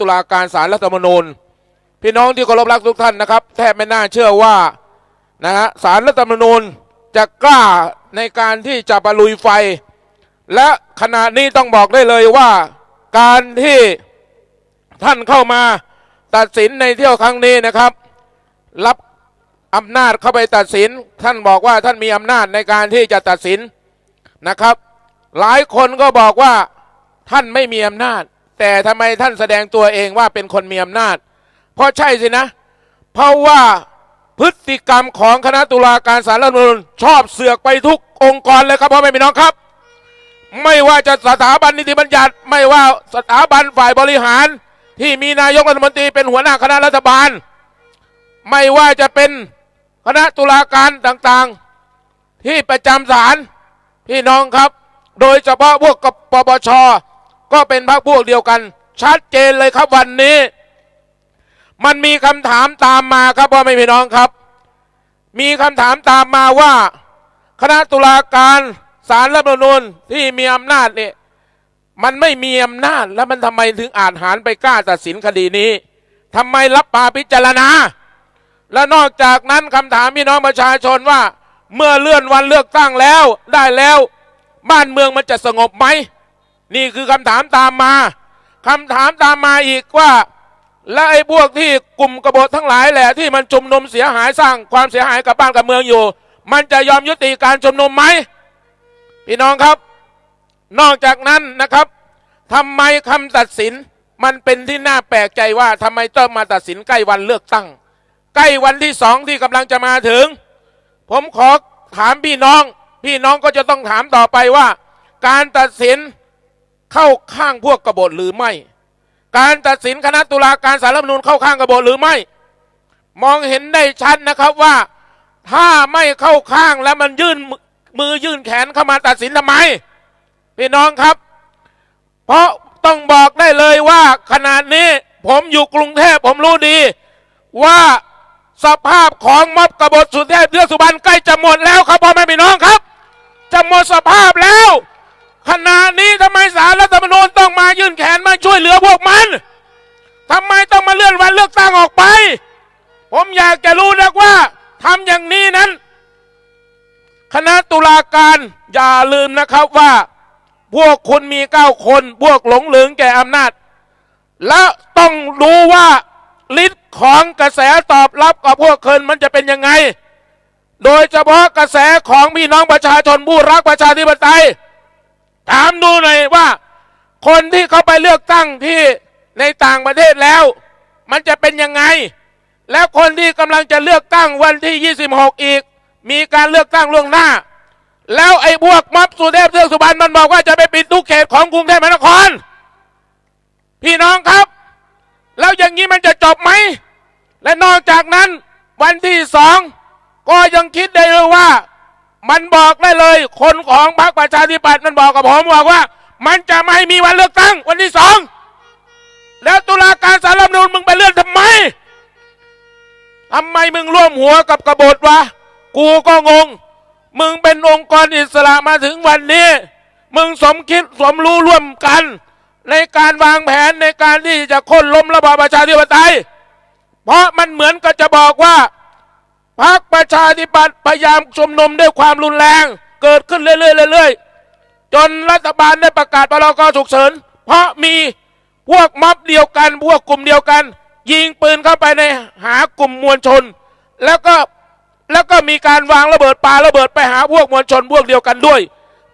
ตุลาการศาลรัฐธรรมนูญ พี่น้องที่เคารพรักทุกท่านนะครับแทบไม่น่าเชื่อว่านะฮะศาลรัฐธรรมนูญจะกล้าในการที่จะประลุยไฟ และขณะนี้ต้องบอกได้เลยว่าการที่ท่านเข้ามาตัดสินในเที่ยวครั้งนี้นะครับ รับอำนาจเข้าไปตัดสิน ท่านบอกว่าท่านมีอำนาจในการที่จะตัดสินนะครับ หลายคนก็บอกว่าท่านไม่มีอำนาจ แต่ทำไมท่านแสดงตัวเองว่าเป็นคนมีอำนาจ เพราะใช่สินะ เพราะว่าพฤติกรรมของคณะตุลาการศาลรัฐธรรมนูญชอบเสือกไปทุกองค์กรเลยครับพ่อแม่พี่น้องครับ ไม่ว่าจะสถาบันนิติบัญญัติ ไม่ว่าสถาบันฝ่ายบริหาร ที่มีนายกรัฐมนตรีเป็นหัวหน้าคณะรัฐบาล ไม่ว่าจะเป็นคณะตุลาการต่างๆ ที่ประจำศาลพี่น้องครับ โดยเฉพาะพวกกับปปช ก็เป็นพรรคพวกเดียวกัน ชัดเจนเลยครับวันนี้ มันมีคำถามตามมาครับว่าไม่พี่น้องครับ มีคำถามตามมาว่า คณะตุลาการศาลรัฐธรรมนูญที่มีอำนาจเนี่ยมันไม่มีอำนาจแล้วมันทำไมถึงอาจหารไปกล้าตัดสินคดีนี้ทำไมรับปาพิจารณา และนอกจากนั้นคำถามพี่น้องประชาชนว่า เมื่อเลื่อนวันเลือกตั้งแล้วได้แล้ว บ้านเมืองมันจะสงบไหม นี่คือคำถามตามมาคำถามตามมาอีกว่า และไอ้พวกที่กลุ่มกบฏทั้งหลายแหละที่มันชุมนุมเสียหายสร้างความเสียหายกับบ้านกับเมืองอยู่ มันจะยอมยุติการชุมนุมไหมพี่น้องครับ นอกจากนั้นนะครับทำไมคำตัดสินมันเป็นที่น่าแปลกใจว่าทำไมต้องมาตัดสินใกล้วันเลือกตั้ง ใกล้วันที่สองที่กำลังจะมาถึง ผมขอถามพี่น้อง พี่น้องก็จะต้องถามต่อไปว่า การตัดสิน เข้าข้างพวกกบฏหรือไม่ การตัดสินคณะตุลาการสารรัฐมนูญเข้าข้างกบฏหรือไม่ มองเห็นได้ชัดนะครับว่าถ้าไม่เข้าข้างแล้วมันยื่นมือยื่นแขนเข้ามาตัดสินทำไมพี่น้องครับ เพราะต้องบอกได้เลยว่าขณะนี้ผมอยู่กรุงเทพผมรู้ดี ว่าสภาพของม็อบกบฏสุเทพเทือกสุบรรณใกล้จะหมดแล้วครับพ่อแม่พี่น้องครับ จะหมดสภาพแล้ว ขณะนี้ทำไมสารรัฐธรรมนูญต้องมายื่นแขนมาช่วยเหลือพวกมันทำไมต้องมาเลื่อนวันเลือกตั้งออกไป ผมอยากจะรู้นะว่าทำอย่างนี้นั้น คณะตุลาการอย่าลืมนะครับว่า พวกคุณมีเก้าคนพวกหลงเหลืองแก่อำนาจ และต้องรู้ว่าฤทธิ์ของกระแสตอบรับกับพวกเคินมันจะเป็นยังไง โดยเฉพาะกระแสของพี่น้องประชาชนผู้รักประชาธิปไตย ถามดูหน่อยว่า คนที่เขาไปเลือกตั้งที่ในต่างประเทศแล้ว มันจะเป็นยังไง แล้วคนที่กำลังจะเลือกตั้งวันที่ 26 อีก มีการเลือกตั้งล่วงหน้า แล้วไอ้พวกม็อบสุเทพเทือกสุบรรณมันบอกว่าจะไปปิดทุกเขตของกรุงเทพมหานคร พี่น้องครับ แล้วอย่างนี้มันจะจบไหม และนอกจากนั้นวันที่สองก็ยังคิดได้เลยว่า มันบอกได้เลย คนของพรรคประชาธิปัตย์มันบอกกับผมบอกว่า มันจะไม่มีวันเลือกตั้งวันที่สองแล้วตุลาการสารรัฐธรรมนูญมึงไปเลื่อนทำไมทำไมมึงร่วมหัวกับกบฏวะ กูก็งง มึงเป็นองค์กรอิสระมาถึงวันนี้ มึงสมคิดสมรู้ร่วมกัน ในการวางแผนในการที่จะค่นล้มระบอบประชาธิปไตย เพราะมันเหมือนกับจะบอกว่า พรรคประชาธิปัตย์พยายามชุมนุมด้วยความรุนแรง เกิดขึ้นเรื่อยๆเรื่อยๆจนรัฐบาลได้ประกาศพรกฉุกเฉิน เพราะมีพวกม็อบเดียวกันพวกกลุ่มเดียวกัน ยิงปืนเข้าไปในหากลุ่มมวลชน แล้วก็แล้วก็มีการวางระเบิดปาระเบิดไปหาพวกมวลชนพวกเดียวกันด้วย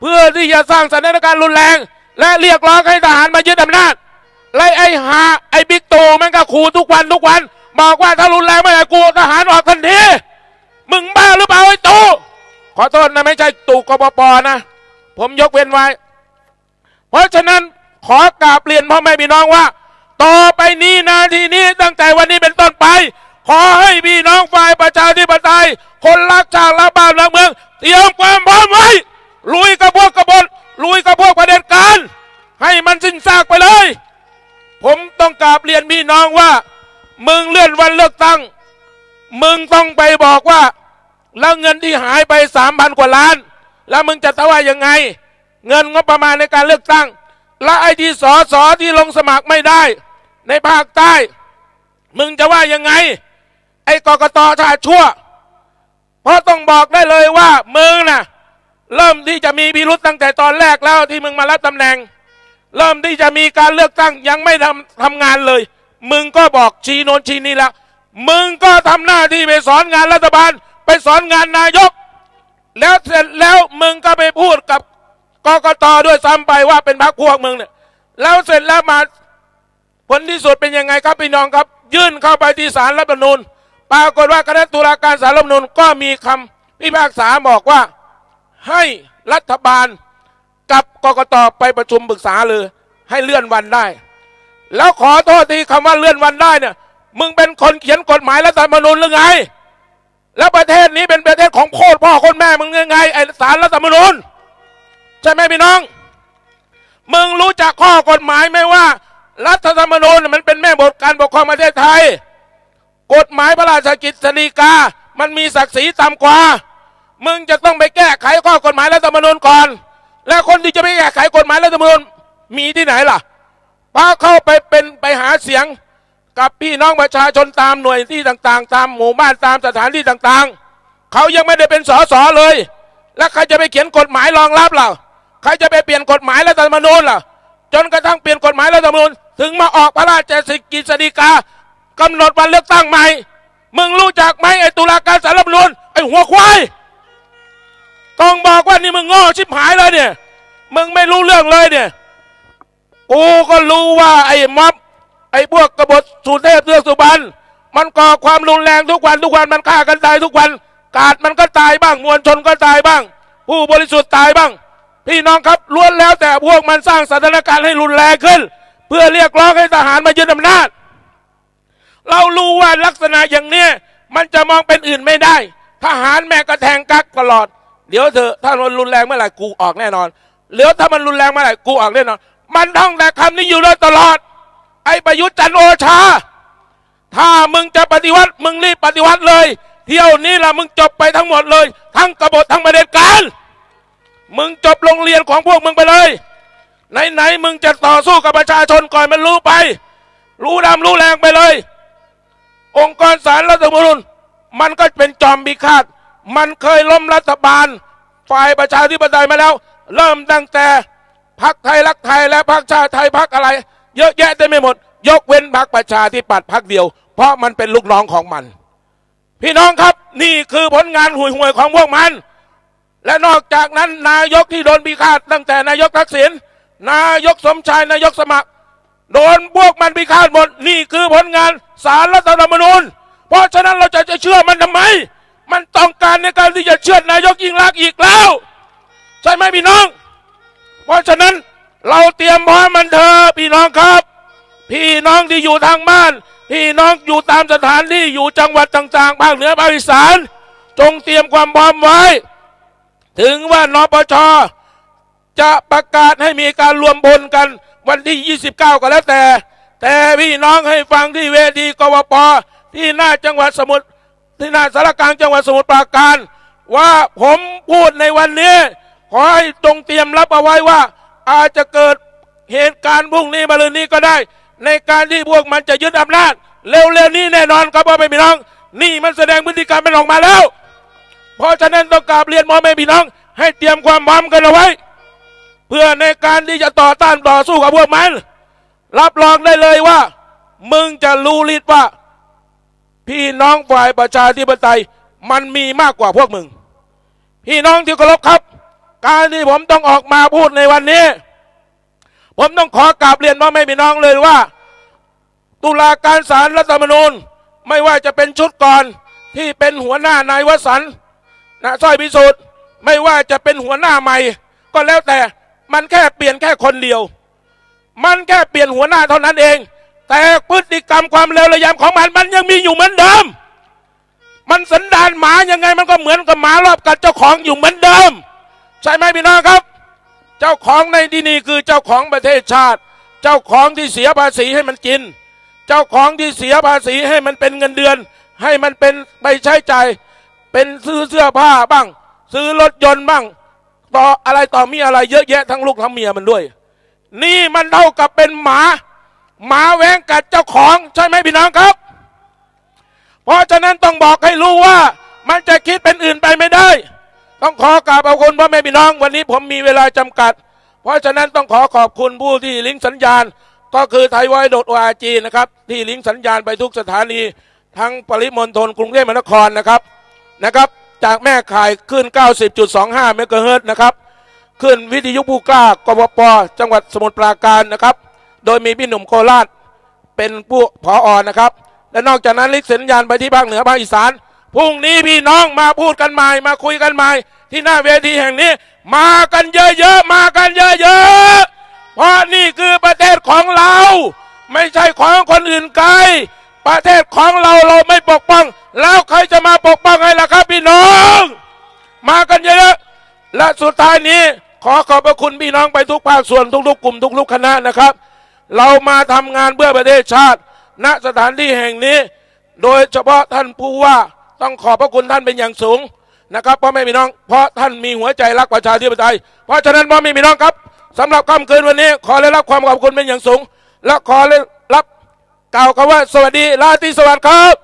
เพื่อที่จะสร้างสถานการณ์รุนแรง และเรียกร้องให้ทหารมายึดอำนาจไล่ไอ้หาไอ้บิ๊กตู่มันก็ขู่ทุกวันทุกวัน บอกว่าถ้ารุนแรงไม่ได้กูทหารออกทันที มึงบ้าหรือเปล่าไอ้ตู่ขอโทษนะไม่ใช่ตู่กบปนะ ผมยกเว้นไว้ เพราะฉะนั้นขอกราบเรียนพ่อแม่พี่น้องว่า ต่อไปนี้นาทีนี้ตั้งแต่วันนี้เป็นต้นไป ขอให้พี่น้องฝ่ายประชาธิปไตย คนรักชาติรักบ้านรักเมือง เตรียมความพร้อมไว้ ลุยกับพวกกบฏลุยกับพวกประเด็จการ ให้มันสิ้นซากไปเลย ผมต้องกราบเรียนพี่น้องว่า มึงเลื่อนวันเลือกตั้ง มึงต้องไปบอกว่า แล้วเงินที่หายไปสามพันกว่าล้าน แล้วมึงจะทว่ายังไง เงินงบประมาณในการเลือกตั้ง และไอ้ที่สอสอที่ลงสมัครไม่ได้ ในภาคใต้ มึงจะว่ายังไง ไอ้กกตชาติชั่ว เพราะต้องบอกได้เลยว่ามึงน่ะเริ่มที่จะมีพิรุษตั้งแต่ตอนแรกแล้วที่มึงมารับตำแหน่ง เริ่มที่จะมีการเลือกตั้งยังไม่ทำทำงานเลย มึงก็บอกชี้โนนชี้นี่แล้ว มึงก็ทำหน้าที่ไปสอนงานรัฐบาล ไปสอนงานนายก แล้วเสร็จแล้วมึงก็ไปพูดกับกกตด้วยซ้ำไปว่าเป็นพรรคพวกมึงเนี่ยแล้วเสร็จแล้วมาผลที่สุดเป็นยังไงครับพี่น้องครับ ยื่นเข้าไปที่ศาลรัฐธรรมนูญปรากฏว่าคณะตุลาการศาลรัฐธรรมนูญก็มีคำพิพากษาบอกว่าให้รัฐบาลกับกกตไปประชุมปรึกษาเลยให้เลื่อนวันได้ แล้วขอโทษทีคำว่าเลื่อนวันได้เนี่ย มึงเป็นคนเขียนกฎหมายรัฐธรรมนูญหรือไง แล้วประเทศนี้เป็นประเทศของโคตรพ่อโคตรแม่มึงยังไงไอสารรัฐธรรมนูญใช่ไหมพี่น้อง มึงรู้จักข้อกฎหมายไหมว่า รัฐธรรมนูญมันเป็นแม่บทการปกครองประเทศไทย กฎหมายพระราชกิจสีกา มันมีศักดิ์ศรีต่ำกว่า มึงจะต้องไปแก้ไขข้อกฎหมายรัฐธรรมนูญก่อน แล้วคนที่จะไปแก้ไขกฎหมายรัฐธรรมนูญมีที่ไหนล่ะพาเข้าไปเป็นไปหาเสียง กับพี่น้องประชาชนตามหน่วยที่ต่างๆ ตามหมู่บ้านตามสถานที่ต่างๆ เขายังไม่ได้เป็นสสเลย แล้วใครจะไปเขียนกฎหมายรองรับล่ะใครจะไปเปลี่ยนกฎหมายรัฐธรรมนูญล่ะ จนกระทั่งเปลี่ยนกฎหมายรัฐธรรมนูญถึงมาออกพระราชกิจสีกากำหนดวันเลือกตั้งใหม่ มึงรู้จักไหมไอ้ตุลาการสารรัฐธรรมนูญไอ้หัวควายต้องบอกว่านี่มึงโง่ชิบหายเลยเนี่ย มึงไม่รู้เรื่องเลยเนี่ย กูก็รู้ว่าไอ้ม็อบ ไอ้พวกกบฏสุเทพเทือกสุบรรณมันก่อความรุนแรงทุกวันทุกวันมันฆ่ากันตายทุกวัน กาดมันก็ตายบ้างมวลชนก็ตายบ้าง ผู้บริสุทธิ์ตายบ้าง พี่น้องครับล้วนแล้วแต่พวกมันสร้างสถานการณ์ให้รุนแรงขึ้น เพื่อเรียกร้องให้ทหารมายึดอำนาจ เรารู้ว่าลักษณะอย่างเนี้ยมันจะมองเป็นอื่นไม่ได้ ทหารแม่กระแทงกักตลอด เดี๋ยวเถอะถ้ามันรุนแรงเมื่อไหร่กูออกแน่นอนเดี๋ยวถ้ามันรุนแรงเมื่อไหร่กูออกแน่นอน มันท่องแต่คำนี้อยู่เลยตลอด ไอ้ประยุทธ์จันโอชา ถ้ามึงจะปฏิวัติ มึงรีบปฏิวัติเลย เที่ยวนี้ละมึงจบไปทั้งหมดเลย ทั้งกบฏทั้งประเด็จการ มึงจบโรงเรียนของพวกมึงไปเลย ไหนๆมึงจะต่อสู้กับประชาชนก่อนมันรู้ไป รู้ดำรู้แรงไปเลย องค์กรสารรัฐธรรมนูญมันก็เป็นจอมบิฆาตมันเคยล้มรัฐบาล ฝ่ายประชาธิปไตยมาแล้ว เริ่มตั้งแต่พักไทยรักไทยและพักชาติไทยพักอะไร เยอะแยะเต็มไปหมด ยกเว้นพักประชาธิปัตย์พักเดียว เพราะมันเป็นลูกน้องของมัน พี่น้องครับนี่คือผลงานห่วยๆของพวกมัน และนอกจากนั้นนายกที่โดนบีฆาตตั้งแต่นายกทักษิณนายกสมชายนายกสมัคร โดนพวกมันบีฆาตหมด นี่คือผลงานสารรัฐธรรมนูญ เพราะฉะนั้นเราจะจะเชื่อมันทำไม มันต้องการในการที่จะเชื่อนายกยิ่งรักษณ์อีกแล้ว ใช่ไหมพี่น้อง เพราะฉะนั้น เราเตรียมพร้อมมันเถอะพี่น้องครับ พี่น้องที่อยู่ทางบ้าน พี่น้องอยู่ตามสถานที่อยู่จังหวัดต่างๆภาคเหนือภาคอีสานจงเตรียมความพร้อมไว้ ถึงว่านปชจะประกาศให้มีการรวมพลกันวันที่ 29 ก็แล้วแต่ แต่พี่น้องให้ฟังที่เวทีกวปที่หน้าจังหวัดสมุทรที่หน้าสารกลางจังหวัดสมุทรปราการ ว่าผมพูดในวันนี้ ขอให้จงเตรียมรับเอาไว้ว่า อาจจะเกิดเหตุการณ์พรุ่งนี้มะรืนนี้ก็ได้ ในการที่พวกมันจะยึดอำนาจเร็วๆนี้แน่นอนครับพ่อแม่พี่น้อง นี่มันแสดงพฤติกรรมมันออกมาแล้ว เพราะฉะนั้นต้องกราบเรียนพ่อแม่พี่น้อง ให้เตรียมความพร้อมกันเอาไว้ เพื่อในการที่จะต่อต้านต่อสู้กับพวกมัน รับรองได้เลยว่า มึงจะรู้ลิดว่า พี่น้องฝ่ายประชาธิปไตย มันมีมากกว่าพวกมึง พี่น้องที่เคารพครับ การที่ผมต้องออกมาพูดในวันนี้ ผมต้องขอกราบเรียนพ่อแม่พี่น้องเลยว่า ตุลาการศาลรัฐธรรมนูญไม่ว่าจะเป็นชุดก่อนที่เป็นหัวหน้านายวสันนะสร้อยพิสุทธิ์ไม่ว่าจะเป็นหัวหน้าใหม่ ก็แล้วแต่มันแค่เปลี่ยนแค่คนเดียว มันแค่เปลี่ยนหัวหน้าเท่านั้นเอง แต่พฤติกรรมความเลวระยำของมันมันยังมีอยู่เหมือนเดิม มันสันดานหมายังไงมันก็เหมือนกับหมารอบกัดเจ้าของอยู่เหมือนเดิม ใช่ไหมพี่น้องครับ เจ้าของในที่นี้คือเจ้าของประเทศชาติ เจ้าของที่เสียภาษีให้มันกิน เจ้าของที่เสียภาษีให้มันเป็นเงินเดือน ให้มันเป็นไปใช้ใจ่ายเป็นซื้อเสื้อผ้าบ้าง ซื้อรถยนต์บ้าง ต่ออะไรต่อมีอะไรเยอะแยะทั้งลูกทั้งเมียมันด้วย นี่มันเท่ากับเป็นหมาหมาแหวงกัดเจ้าของใช่ไหมพี่น้องครับ เพราะฉะนั้นต้องบอกให้รู้ว่ามันจะคิดเป็นอื่นไปไม่ได้ ต้องขอกราบขอบคุณพ่อแม่พี่น้องวันนี้ผมมีเวลาจำกัด เพราะฉะนั้นต้องขอขอบคุณผู้ที่ลิงก์สัญญาณ ก็คือไทยไวโดดโอาจีนะครับที่ลิงก์สัญญาณไปทุกสถานี ทั้งปริมณฑลกรุงเทพมหานครนะครับนะครับจากแม่ข่ายขึ้น 90.25 เมกะเฮิรตนะครับ ขึ้นวิทยุผู้กล้ากวปจังหวัดสมุทรปราการนะครับ โดยมีพี่หนุ่มโคราชเป็นผู้พออนะครับ และนอกจากนั้นลิกสัญญาณไปที่ภาคเหนือภาคอีสาน พรุ่งนี้พี่น้องมาพูดกันใหม่ มาคุยกันใหม่ ที่หน้าเวทีแห่งนี้ มากันเยอะๆมากันเยอะๆเพราะนี่คือประเทศของเรา ไม่ใช่ของคนอื่นไกล ประเทศของเราเราไม่ปกป้อง แล้วใครจะมาปกป้องให้ล่ะครับพี่น้อง มากันเยอะๆและสุดท้ายนี้ขอขอบพระคุณพี่น้องไปทุกภาคส่วนทุกๆกลุ่มทุกๆคณะนะครับ เรามาทำงานเพื่อประเทศชาติ ณสถานที่แห่งนี้ โดยเฉพาะท่านผู้ว่า ต้องขอบพระคุณท่านเป็นอย่างสูงนะครับพ่อแม่พี่น้อง เพราะท่านมีหัวใจรักประชาธิปไตย เพราะฉะนั้นพ่อแม่พี่น้องครับสำหรับค่ำคืนวันนี้ ขอได้รับความขอบคุณเป็นอย่างสูง และขอได้รับกล่าวคำว่าสวัสดีราตรีสวัสดิ์ครับ